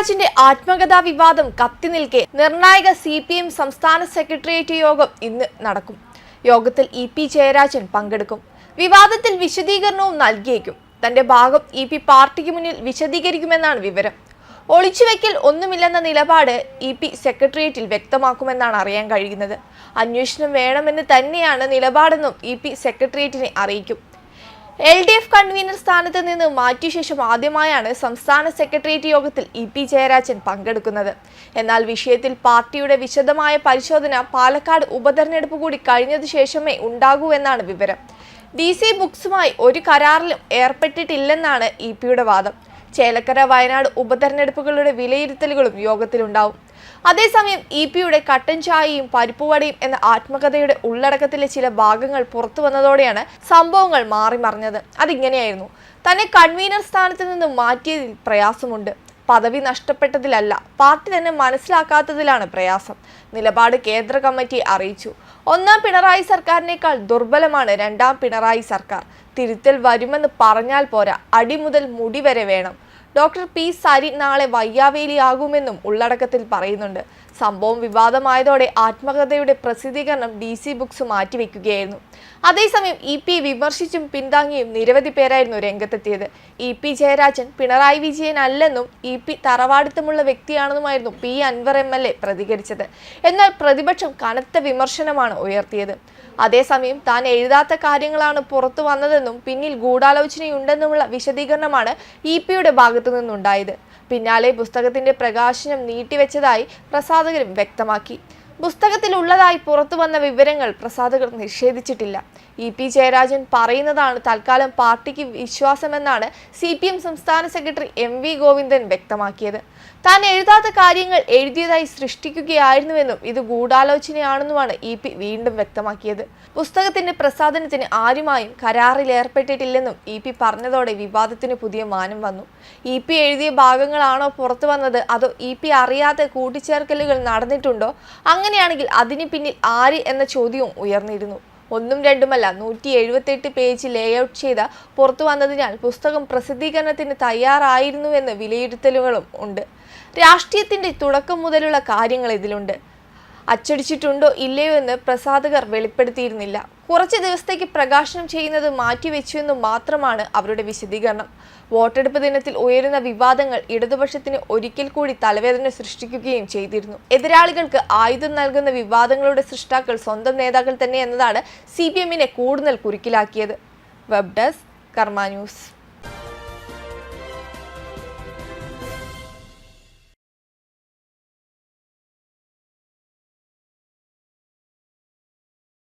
ജയരാജന്റെ ആത്മകഥാ വിവാദം കത്തി നിൽക്കെ നിർണായക സി പി എം സംസ്ഥാന സെക്രട്ടേറിയറ്റ് യോഗം ഇന്ന് നടക്കും. യോഗത്തിൽ ഇ പി ജയരാജൻ പങ്കെടുക്കും. വിവാദത്തിൽ വിശദീകരണവും നൽകിയേക്കും. തന്റെ ഭാഗം ഇ പി പാർട്ടിക്ക് മുന്നിൽ വിശദീകരിക്കുമെന്നാണ് വിവരം. ഒളിച്ചുവെക്കൽ ഒന്നുമില്ലെന്ന നിലപാട് ഇ പി സെക്രട്ടേറിയറ്റിൽ വ്യക്തമാക്കുമെന്നാണ് അറിയാൻ കഴിയുന്നത്. അന്വേഷണം വേണമെന്ന് തന്നെയാണ് നിലപാടെന്നും ഇ പി സെക്രട്ടേറിയറ്റിനെ അറിയിക്കും. എൽ ഡി എഫ് കൺവീനർ സ്ഥാനത്ത് നിന്ന് മാറ്റിയ ശേഷം ആദ്യമായാണ് സംസ്ഥാന സെക്രട്ടേറിയറ്റ് യോഗത്തിൽ ഇ പി ജയരാജൻ പങ്കെടുക്കുന്നത്. എന്നാൽ വിഷയത്തിൽ പാർട്ടിയുടെ വിശദമായ പരിശോധന പാലക്കാട് ഉപതെരഞ്ഞെടുപ്പ് കൂടി കഴിഞ്ഞതു ശേഷമേ ഉണ്ടാകൂ എന്നാണ് വിവരം. ഡി സി ബുക്സുമായി ഒരു കരാറിലും ഏർപ്പെട്ടിട്ടില്ലെന്നാണ് ഇ പിയുടെ വാദം. ചേലക്കര വയനാട് ഉപതെരഞ്ഞെടുപ്പുകളുടെ വിലയിരുത്തലുകളും യോഗത്തിലുണ്ടാവും. അതേസമയം ഇ പിയുടെ കട്ടൻ ചായയും പരിപ്പുവടയും എന്ന ആത്മകഥയുടെ ഉള്ളടക്കത്തിലെ ചില ഭാഗങ്ങൾ പുറത്തു വന്നതോടെയാണ് സംഭവങ്ങൾ മാറി മറിഞ്ഞത്. അതിങ്ങനെയായിരുന്നു. തന്നെ കൺവീനർ സ്ഥാനത്ത് നിന്ന് മാറ്റിയതിൽ പ്രയാസമുണ്ട്. പദവി നഷ്ടപ്പെട്ടതിലല്ല പാർട്ടി തന്നെ മനസ്സിലാക്കാത്തതിലാണ് പ്രയാസം. നിലപാട് കേന്ദ്ര കമ്മിറ്റി അറിയിച്ചു. ഒന്നാം പിണറായി സർക്കാരിനേക്കാൾ ദുർബലമാണ് രണ്ടാം പിണറായി സർക്കാർ. തിരുത്തൽ വരുമെന്ന് പറഞ്ഞാൽ പോരാ അടി മുതൽ മുടി വരെ വേണം. ഡോക്ടർ പി സരി നാളെ വയ്യാവേലിയാകുമെന്നും ഉള്ളടക്കത്തിൽ പറയുന്നുണ്ട്. സംഭവം വിവാദമായതോടെ ആത്മകഥയുടെ പ്രസിദ്ധീകരണം ഡി സി ബുക്സ് മാറ്റിവെക്കുകയായിരുന്നു. അതേസമയം ഇ പി വിമർശിച്ചും പിന്താങ്ങിയും നിരവധി പേരായിരുന്നു രംഗത്തെത്തിയത്. ഇ പി ജയരാജൻ പിണറായി വിജയൻ അല്ലെന്നും ഇ പി തറവാടിത്തമുള്ള വ്യക്തിയാണെന്നുമായിരുന്നു P Anvar M L A പ്രതികരിച്ചത്. എന്നാൽ പ്രതിപക്ഷം കനത്ത വിമർശനമാണ് ഉയർത്തിയത്. അതേസമയം താൻ എഴുതാത്ത കാര്യങ്ങളാണ് പുറത്തു വന്നതെന്നും പിന്നിൽ ഗൂഢാലോചനയുണ്ടെന്നുമുള്ള വിശദീകരണമാണ് ഇ പിയുടെ ഭാഗത്തു നിന്നുണ്ടായത്. പിന്നാലെ പുസ്തകത്തിന്റെ പ്രകാശനം നീട്ടിവെച്ചതായി പ്രസാധകരും വ്യക്തമാക്കി. പുസ്തകത്തിലുള്ളതായി പുറത്തു വന്ന വിവരങ്ങൾ പ്രസാധകർ നിഷേധിച്ചിട്ടില്ല. ഇ പി ജയരാജൻ പറയുന്നതാണ് തൽക്കാലം പാർട്ടിക്ക് വിശ്വാസമെന്നാണ് സി പി എം സംസ്ഥാന സെക്രട്ടറി എം വി ഗോവിന്ദൻ വ്യക്തമാക്കിയത്. താൻ എഴുതാത്ത കാര്യങ്ങൾ എഴുതിയതായി സൃഷ്ടിക്കുകയായിരുന്നുവെന്നും ഇത് ഗൂഢാലോചനയാണെന്നുമാണ് ഇ പി വീണ്ടും വ്യക്തമാക്കിയത്. പുസ്തകത്തിന്റെ പ്രസാദനത്തിന് ആരുമായും കരാറിൽ ഏർപ്പെട്ടിട്ടില്ലെന്നും ഇ പി പറഞ്ഞതോടെ വിവാദത്തിന് പുതിയ മാനം വന്നു. ഇ പി എഴുതിയ ഭാഗങ്ങളാണോ പുറത്തു വന്നത്? അതോ ഇ പി അറിയാതെ കൂട്ടിച്ചേർക്കലുകൾ നടന്നിട്ടുണ്ടോ? അങ്ങനെയാണെങ്കിൽ അതിന് പിന്നിൽ ആര് എന്ന ചോദ്യവും ഉയർന്നിരുന്നു. ഒന്നും രണ്ടുമല്ല നൂറ്റി എഴുപത്തെട്ട് പേജ് ലേഔട്ട് ചെയ്ത പുറത്തു വന്നതിനാൽ പുസ്തകം പ്രസിദ്ധീകരണത്തിന് തയ്യാറായിരുന്നുവെന്ന് വിലയിരുത്തലുകളും ഉണ്ട്. രാഷ്ട്രീയത്തിന്റെ തുടക്കം മുതലുള്ള കാര്യങ്ങൾ ഇതിലുണ്ട്. അച്ചടിച്ചിട്ടുണ്ടോ ഇല്ലയോ എന്ന് പ്രസാദകർ വെളിപ്പെടുത്തിയിരുന്നില്ല. കുറച്ച് ദിവസത്തേക്ക് പ്രകാശനം ചെയ്യുന്നത് മാറ്റിവെച്ചു എന്ന് മാത്രമാണ് അവരുടെ വിശദീകരണം. വോട്ടെടുപ്പ് ദിനത്തിൽ ഉയരുന്ന വിവാദങ്ങൾ ഇടതുപക്ഷത്തിന് ഒരിക്കൽ കൂടി തലവേദന സൃഷ്ടിക്കുകയും ചെയ്തിരുന്നു. എതിരാളികൾക്ക് ആയുധം നൽകുന്ന വിവാദങ്ങളുടെ സൃഷ്ടാക്കൾ സ്വന്തം നേതാക്കൾ തന്നെ എന്നതാണ് സി കൂടുതൽ കുരുക്കിലാക്കിയത്. Web desk Karma news.